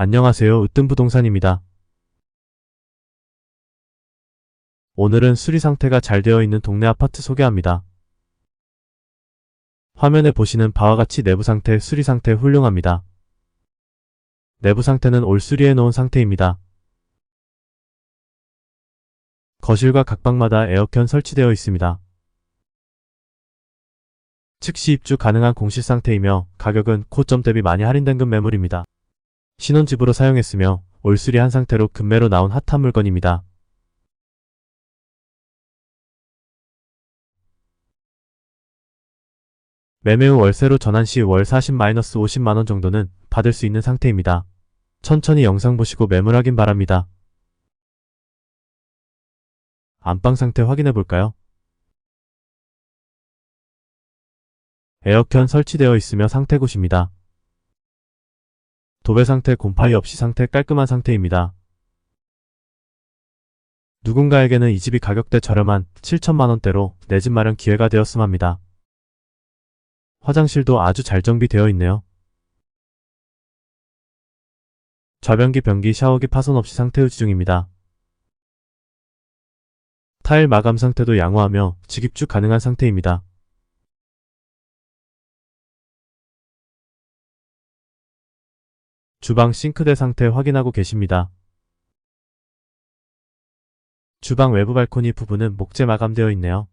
안녕하세요. 으뜸부동산입니다. 오늘은 수리 상태가 잘 되어 있는 동네 아파트 소개합니다. 화면에 보시는 바와 같이 내부 상태, 수리 상태 훌륭합니다. 내부 상태는 올 수리해 놓은 상태입니다. 거실과 각방마다 에어컨 설치되어 있습니다. 즉시 입주 가능한 공실 상태이며 가격은 고점 대비 많이 할인된 금 매물입니다. 신혼집으로 사용했으며 올수리 한 상태로 금매로 나온 핫한 물건입니다. 매매 후 월세로 전환 시 월 40-50만원 정도는 받을 수 있는 상태입니다. 천천히 영상 보시고 매물 확인 바랍니다. 안방 상태 확인해 볼까요? 에어컨 설치되어 있으며 상태 굿입니다. 도배 상태 곰팡이 없이 상태 깔끔한 상태입니다. 누군가에게는 이 집이 가격대 저렴한 7천만원대로 내 집 마련 기회가 되었음 합니다. 화장실도 아주 잘 정비되어 있네요. 좌변기 변기 샤워기 파손 없이 상태 유지 중입니다. 타일 마감 상태도 양호하며 직입주 가능한 상태입니다. 주방 싱크대 상태 확인하고 계십니다. 주방 외부 발코니 부분은 목재 마감되어 있네요.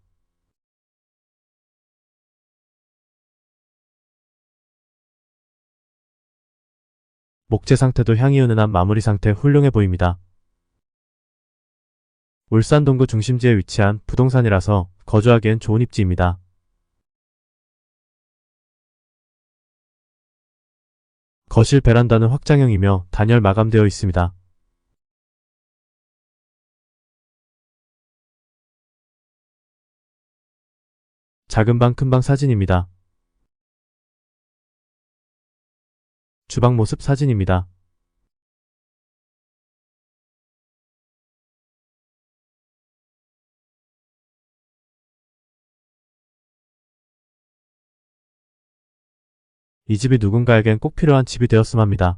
목재 상태도 향이 은은한 마무리 상태 훌륭해 보입니다. 울산 동구 중심지에 위치한 부동산이라서 거주하기엔 좋은 입지입니다. 거실 베란다는 확장형이며 단열 마감되어 있습니다. 작은 방 큰 방 사진입니다. 주방 모습 사진입니다. 이 집이 누군가에겐 꼭 필요한 집이 되었음 합니다.